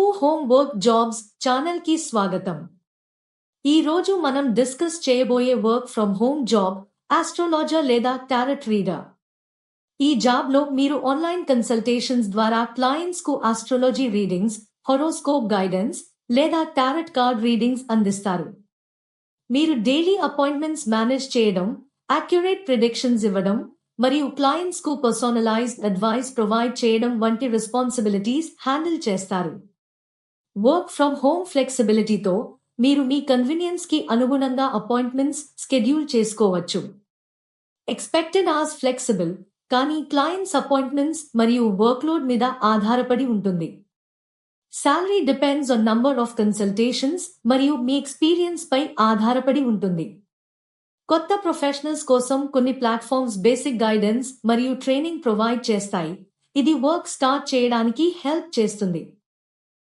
Telugu home work jobs ఛానల్కి స్వాగతం. ఈ రోజు మనం డిస్కస్ చేయబోయే work from home job astrologer లేదా టారెట్ రీడర్. ఈ జాబ్లో మీరు ఆన్లైన్ కన్సల్టేషన్స్ ద్వారా క్లయింట్స్కు ఆస్ట్రాలజీ రీడింగ్స్ హొరోస్కోప్ గైడెన్స్ లేదా టారెట్ కార్డ్ రీడింగ్స్ అందిస్తారు. మీరు డైలీ అపాయింట్మెంట్స్ మేనేజ్ చేయడం అక్యురేట్ ప్రిడిక్షన్స్ ఇవ్వడం మరియు క్లయింట్స్కు పర్సనలైజ్డ్ అడ్వైస్ ప్రొవైడ్ చేయడం వంటి రెస్పాన్సిబిలిటీస్ హ్యాండిల్ చేస్తారు. వర్క్ ఫ్రమ్ హోమ్ ఫ్లెక్సిబిలిటీతో మీరు మీ కన్వీనియన్స్కి అనుగుణంగా అపాయింట్మెంట్స్ స్కెడ్యూల్ చేసుకోవచ్చు. ఎక్స్పెక్టెడ్ ఆస్ ఫ్లెక్సిబుల్ కానీ క్లయింట్స్ అపాయింట్మెంట్స్ మరియు వర్క్లోడ్ మీద ఆధారపడి ఉంటుంది. Salary depends on number of consultations మరియు మీ ఎక్స్పీరియన్స్ పై ఆధారపడి ఉంటుంది. కొత్త ప్రొఫెషనల్స్ కోసం కొన్ని ప్లాట్ఫామ్స్ బేసిక్ గైడెన్స్ మరియు ట్రైనింగ్ ప్రొవైడ్ చేస్తాయి. ఇది వర్క్ స్టార్ట్ చేయడానికి హెల్ప్ చేస్తుంది.